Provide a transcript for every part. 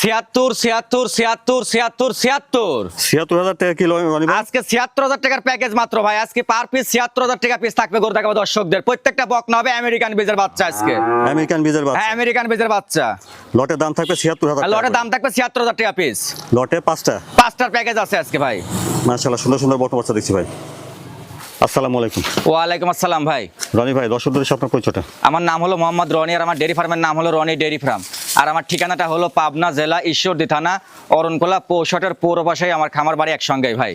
ছিয়াত্তর ছিয়াত্তর ছিয়াত্তর ছিয়াত্তর ছিয়াত্তর। ছিয়াত্তর হাজার টাকা কিলো আজকে ছিয়াত্তর হাজার টাকার প্যাকেজ মাত্র ভাই। আজকে পার পিস ছিয়াত্তর হাজার টাকা পিস থাকবে গরু দেখাবো দর্শকদের। প্রত্যেকটা বকনা হবে আমেরিকান বীজের বাচ্চা আজকে। আমেরিকান বীজের হ্যাঁ আমেরিকান বীজের বাচ্চা। লটের দাম থাকবে ছিয়াত্তর হাজার লটের দাম থাকবে ছিয়াত্তর হাজার টাকা পিস লটে পাঁচটা। পাঁচটার প্যাকেজ আছে আজকে ভাই। মাশাআল্লাহ সুন্দর সুন্দর বট বাচ্চা দেখছি ভাই। আসসালামু আলাইকুম। ওয়ালাইকুম আসসালাম ভাই। রনি ভাই দর্শকদের সাথে আপনার পরিচয়টা। আমার নাম হলো মোহাম্মদ রনি আর আমার ডেরি ফার্মের নাম হলো রনি ডেরি ফার্ম আর আমার ঠিকানাটা হলো পাবনা জেলা ঈশ্বরদী থানা, অরণকোলা, পৌষটের পৌর আমার খামার বাড়ি একসঙ্গেই, ভাই।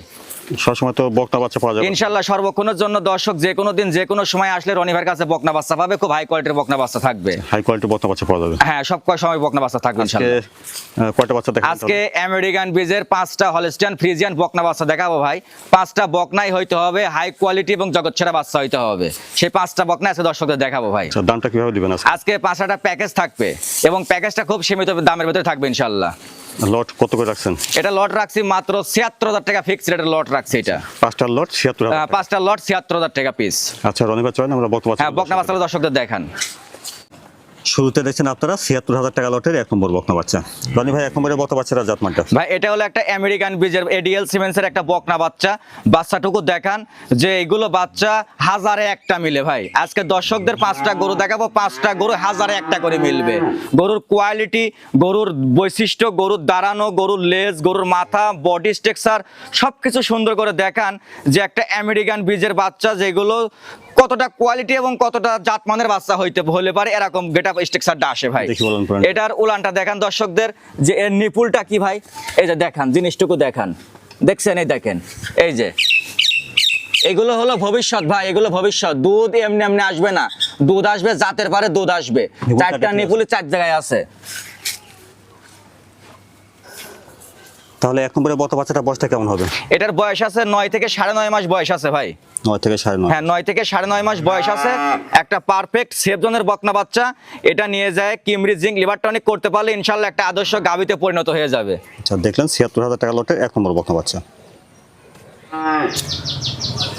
সবসময় তো বকটা বাচ্চা পাওয়া যাবে সর্বক্ষণের জন্য দর্শক যে কোনো দিন যে কোনো সময় আসলে রনি ভাইয়ের কাছে বকনা বাচ্চা পাবে খুব হাই কোয়ালিটির বকনা বাচ্চা থাকবে। হাই কোয়ালিটি বকটা বাচ্চা পাওয়া যাবে। হ্যাঁ সব কয় সময় বকনা বাচ্চা থাকবে আহ, কয়টা বাচ্চা দেখেন আজকে আমেরিকান বীজের পাঁচটা ফ্রিজিয়ান বকনা বাচ্চা দেখাবো ভাই। পাঁচটা বকনাই হইতে হবে হাই কোয়ালিটি এবং জগৎছেরা বাচ্চা হইতে হবে। সেই পাঁচটা বকনা আছে দর্শকদের দেখাবো ভাই। আচ্ছা দামটা কীভাবে দিবেন আজকে? পাঁচটা প্যাকেজ থাকবে এবং প্যাকেজটা খুব সীমিত দামের ভিতরে থাকবে ইনশাল্লাহ লট কত করে রাখছেন? এটা লট রাখছি মাত্র ছিয়াত্তর হাজার টাকা ফিক্স রেটের লট রাখছি এটা। পাঁচটা লট ছিয়াত্তর পাঁচটা লট ছিয়াত্তর হাজার টাকা পিস আচ্ছা রনি ভাই চলেন আমরা বক্তব্য হ্যাঁ বক্তা দর্শকদের দেখান। শুরুতে দেখছেন আপনারা ছিয়াত্তর হাজার টাকা লটের এক নম্বর বকনা বাচ্চা। রনি ভাই এক নম্বরে বকনা বাচ্চারা জাতমানটা? ভাই, এটা হলো একটা আমেরিকান বীজের এডিএল সিমেন্সের একটা বকনা বাচ্চা। বাচ্চাটুকু দেখান যে এগুলো বাচ্চা হাজারে একটা মিলে ভাই। আজকে দর্শকদের পাঁচটা গরু দেখাবো, পাঁচটা গরু হাজারে একটা করে মিলবে। গরুর কোয়ালিটি গরুর বৈশিষ্ট্য, গরুর দাঁড়ানো, গরুর লেজ গরুর মাথা বডি স্ট্রাকচার সব কিছু সুন্দর করে দেখান যে একটা আমেরিকান বীজের বাচ্চা যেগুলো কতটা কোয়ালিটি এবং কতটা জাতমানের বাচ্চা হইতে হলে পারে এরকম গেটআপ স্ট্রাকচারটা আসে ভাই। এটার উলানটা দেখান দর্শকদের যে এর নিপুলটা কি ভাই? এই যে দেখান জিনিসটুকু দেখান। দেখছেন এই দেখেন এই যে। এগুলো হলো ভবিষ্যৎ ভাই এগুলো ভবিষ্যৎ। দুধ এমনি এমনি আসবে না। দুধ আসবে জাতের পারে দুধ আসবে। চারটা নিপুলে চার জায়গায় আছে। তাহলে এক নম্বরে মতো বাচ্চাটা বয়সটা কেমন হবে? এটার বয়স আছে নয় থেকে সাড়ে নয় মাস বয়স আছে ভাই। নয় থেকে সাড়ে নয়। হ্যাঁ নয় থেকে সাড়ে নয় মাস বয়স আছে। একটা পারফেক্ট সেভজনের বকনা বাচ্চা। এটা নিয়ে যায় কিমরি জিঙ্ক লিভার টনিক করতে পারলে ইনশাল্লাহ একটা আদর্শ গাবিতে পরিণত হয়ে যাবে। আচ্ছা দেখলেন ছিয়াত্তর হাজার টাকা লটের এক নম্বর বকনা বাচ্চা।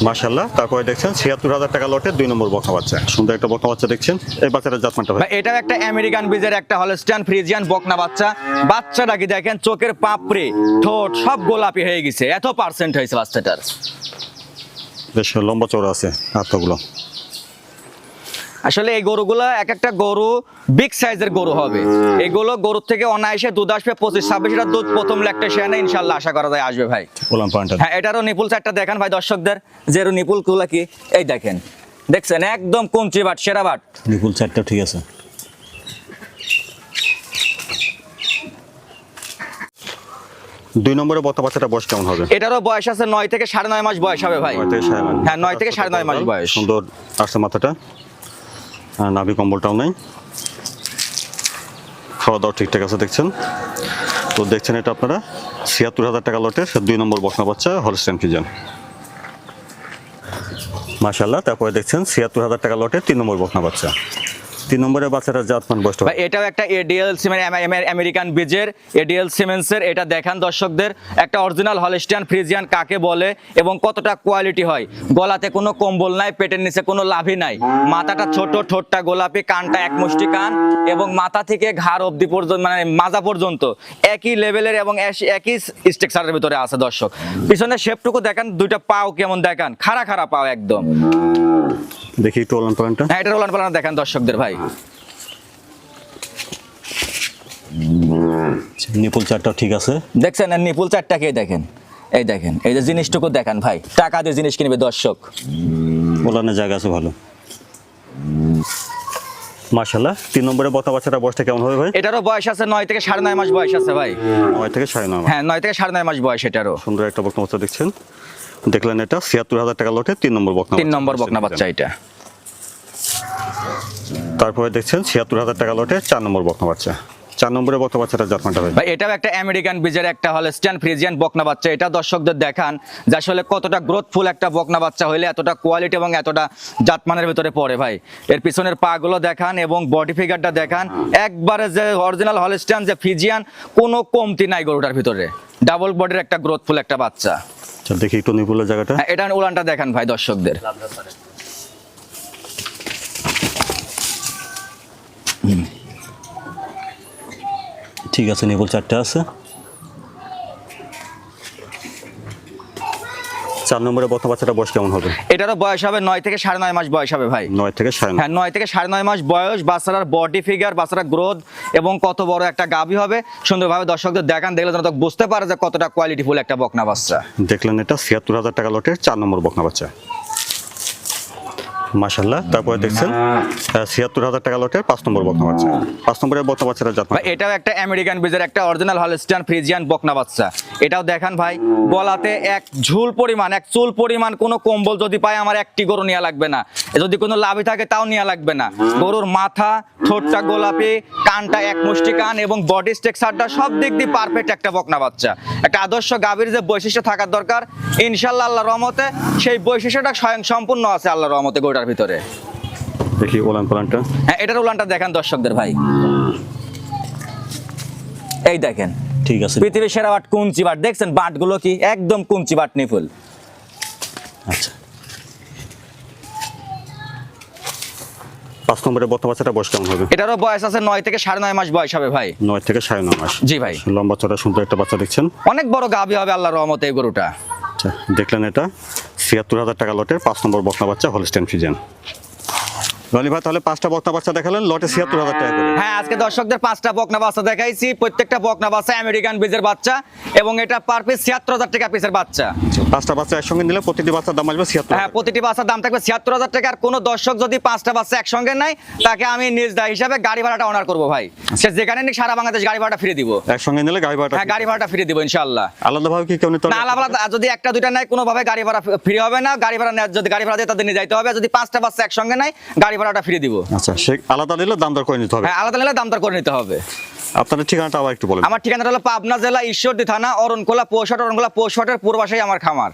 মাশাল্লাহ তারপরে দেখছেন? ছিয়াত্তর হাজার টাকা লটে দুই নম্বর বকনা বাচ্চা। সুন্দর একটা বকনা বাচ্চা দেখছেন? এই বাচ্চাটার জাতমানটা ভাই। এটাও একটা আমেরিকান বীজের একটা হলস্টাইন ফ্রিজিয়ান বকনা বাচ্চা। বাচ্চাটা কি দেখেন? চোখের পাপড়ি ঠোঁট সব গোলাপি হয়ে গেছে। এত পার্সেন্ট হয়েছে বাচ্চাটার। বেশ লম্বা চোর আছে হাতগুলো। আসলে এই গরুগুলো এক একটা গরু বিগ সাইজের গরু হবে। এগুলো গরুর থেকে অনায়াসে দুধ আসবে পঁচিশ ছাব্বিশ লিটার দুধ প্রথম লেকটা সেখানে ইনশাল্লাহ আশা করা যায় আসবে ভাই। হ্যাঁ এটারও নিপুল চারটা দেখান ভাই দর্শকদের। যে নিপুলগুলা কি এই দেখেন। দেখছেন? একদম কমচি বাট সেরা বাট। নিপুল চারটা ঠিক আছে। দুই নম্বরে বকনা বাচ্চাটা বয়স কেমন হবে? এটারও বয়স আছে নয় থেকে সাড়ে নয় মাস বয়স হবে ভাই। হ্যাঁ নয় থেকে সাড়ে নয় মাস বয়স। সুন্দর আসছে মাথাটা। নাভি কম্বলটাও নেই। খাওয়া দাওয়া ঠিকঠাক আছে দেখছেন? তো দেখছেন এটা আপনারা? ছিয়াত্তর হাজার টাকা লটের দুই নম্বর বসনা বাচ্চা হলস্টেন ফিজান মাসাল্লাহ তারপরে দেখছেন ছিয়াত্তর হাজার টাকা লটে তিন নম্বর বকনা বাচ্চা। তিন নম্বরের বাচ্চাটা জাতমান বয়সটা এটাও একটা এডিএল সিমেন্ট আমেরিকান বীজের এডিএল সিমেন্সের, এটা দেখান দর্শকদের। একটা অরিজিনাল হলিস্টিয়ান, ফ্রিজিয়ান কাকে বলে এবং কতটা কোয়ালিটি হয়। গলাতে কোনো কম্বল নাই, পেটের নিচে কোনো লাভই নাই। মাথাটা ছোট, ঠোঁটটা গোলাপি, কানটা এক মুষ্টি কান এবং মাথা থেকে ঘাড় অবধি পর্যন্ত মানে মাজা পর্যন্ত একই লেভেলের এবং একই স্ট্রাকচারের ভিতরে আছে দর্শক। পিছনে শেপটুকু দেখান, দুইটা পাও কেমন দেখান? খাড়া খাড়া পাও একদম। দেখি একটু ওলান পয়েন্টটা হ্যাঁ এটা রোলান পালান দেখান দর্শকদের ভাই। নিপুল চারটাও ঠিক আছে? দেখছেন নিপুল চারটাকে দেখেন? এই দেখেন এই যে জিনিসটুকু দেখান ভাই। টাকা দিয়ে জিনিস কিনবে দর্শক। ওলানের জায়গা আছে ভালো। মাশাল্লাহ তিন নম্বরে বকনা বাচ্চাটা বয়সটা কেমন হবে ভাই? এটারও বয়স আছে নয় থেকে সাড়ে নয় মাস বয়স আছে ভাই। নয় থেকে সাড়ে নয় হ্যাঁ নয় থেকে সাড়ে নয় মাস বয়স এটারও। সুন্দর একটা বাচ্চা দেখছেন। দেখলেন এটা ছিয়াত্তর হাজার টাকা লটে তিন নম্বর বকনা তিন নম্বর বকনা বাচ্চা এটা। তারপরে দেখছেন ছিয়াত্তর হাজার টাকা লটে চার নম্বর বকনা বাচ্চা চার নম্বরে বকনা বাচ্চাটা জাতমানটা ভাই। ভাই এটাও একটা আমেরিকান বীজের একটা হলস্টিয়ান ফ্রিজিয়ান বকনা বাচ্চা এটা দর্শকদের দেখান যে আসলে কতটা গ্রোথফুল একটা বকনা বাচ্চা হইলে এতটা কোয়ালিটি এবং এতটা জাতমানের ভিতরে পড়ে ভাই। এর পিছনের পাগুলো দেখান এবং বডি ফিগারটা দেখান। একবারে যে অরিজিনাল হলস্টিয়ান যে ফিজিয়ান কোনো কমতি নাই গরুটার ভিতরে। ডাবল বডির একটা গ্রোথফুল একটা বাচ্চা। দেখি একটু নিপুলের জায়গাটা। হ্যাঁ, এটা উলানটা দেখান ভাই দর্শকদের। ঠিক আছে নিপুল চারটে আছে। চার নম্বরে বর্তমান বাচ্চাটা বয়স কেমন হবে? এটারও বয়স হবে নয় থেকে সাড়ে নয় মাস বয়স হবে ভাই। নয় থেকে সাড়ে হ্যাঁ নয় থেকে সাড়ে নয় মাস বয়স বাচ্চাটার বডি ফিগার বাচ্চাটার গ্রোথ এবং কত বড় একটা গাভী হবে। সুন্দরভাবে দর্শকদের দেখান দেখলে যেন তো বুঝতে পারে যে কতটা কোয়ালিটিফুল একটা বকনা বাচ্চা। দেখলেন এটা ছিয়াত্তর হাজার টাকা লটের চার নম্বর বকনা বাচ্চা। মাসাল্লাহ তারপরে দেখছেন ছিয়াত্তর হাজার টাকা লটের পাঁচ নম্বর বকনা বাচ্চা। পাঁচ নম্বরের বকনা বাচ্চাটা জাত ভাই এটাও একটা আমেরিকান বীজের একটা অরিজিনাল হলস্টিয়ান ফ্রিজিয়ান বকনা বাচ্চা। এটাও দেখান ভাই গলাতে এক ঝুল পরিমাণ এক চুল পরিমাণ কোনো কম্বল যদি পায় আমার একটি গরু নেওয়া লাগবে না। যদি কোনো লাভই থাকে তাও নেওয়া লাগবে না। গরুর মাথা ঠোঁটটা গোলাপি কানটা এক মুষ্টি কান এবং বডি স্ট্রাকচারটা সব দিক দিয়ে পারফেক্ট একটা বকনা বাচ্চা। একটা আদর্শ গাভীর যে বৈশিষ্ট্য থাকার দরকার ইনশাল্লাহ আল্লাহ রহমতে সেই বৈশিষ্ট্যটা স্বয়ং সম্পূর্ণ আছে আল্লাহ রহমতে গোটার ভিতরে। দেখি ওলান পালানটা। হ্যাঁ এটার উলানটা দেখান দর্শকদের ভাই। এই দেখেন। ঠিক আছে। পৃথিবীর সেরা বাট কুঞ্চি বাট দেখছেন বাটগুলো কি? একদম কুঞ্চি বাট নিফুল আচ্ছা। পাঁচ নম্বরের বর্তমান বাচ্চাটা বয়স কেমন হবে? এটারও বয়স আছে নয় থেকে সাড়ে নয় মাস বয়স হবে ভাই। নয় থেকে সাড়ে নয় মাস। জি ভাই। লম্বা চড়া সুন্দর একটা বাচ্চা দেখছেন। অনেক বড় গাভী হবে আল্লাহর রহমতে এই গরুটা। আচ্ছা দেখলেন এটা? ছিয়াত্তর হাজার টাকা লটের পাঁচ নম্বর বকনা বাচ্চা হলস্টেন ফিজেন রনি ভাই তাহলে পাঁচটা বকনা বাচ্চা দেখালেন লটে ছিয়াত্তর হাজার টাকা করে। হ্যাঁ আজকে দর্শকদের পাঁচটা বকনা বাচ্চা দেখাইছি। প্রত্যেকটা বকনা বাচ্চা আমেরিকান বীজের বাচ্চা এবং এটা পার পিস ছিয়াত্তর হাজার টাকা পিসের বাচ্চা। পাঁচটা বাচ্চা একসঙ্গে নিলে প্রতিটি বাচ্চার দাম আসবে ছিয়াত্তর হ্যাঁ প্রতিটি বাচ্চার দাম থাকবে ছিয়াত্তর হাজার টাকা। আর কোনো দর্শক যদি পাঁচটা বাচ্চা একসঙ্গে নেয় তাকে আমি নিজ দায় হিসাবে গাড়ি ভাড়াটা অনার করব ভাই। সে যেখানে নিক সারা বাংলাদেশ গাড়ি ভাড়াটা ফিরে দিব। একসঙ্গে নিলে গাড়ি ভাড়াটা হ্যাঁ গাড়ি ভাড়াটা ফিরে দিব ইনশাল্লাহ আলাদাভাবে কি কেউ না আলাদা যদি একটা দুইটা নেয় কোনোভাবে গাড়ি ভাড়া ফ্রি হবে না। গাড়ি ভাড়া যদি গাড়ি ভাড়া দিয়ে তাদের নিয়ে যাইতে হবে। যদি পাঁচটা বাচ্চা একসঙ্গে নেয় গাড়ি ভাড়াটা ফিরে দিব। আচ্ছা সে আলাদা নিলে দাম দর করে নিতে হবে। হ্যাঁ আলাদা নিলে দাম দর করে নিতে হবে। আপনার ঠিকানাটা আবার একটু বলেন। আমার ঠিকানাটা হলো পাবনা জেলা ঈশ্বরদী থানা অরণকোলা পোষট অরণকোলা পৌষটের পূর্বাশাই আমার খামার।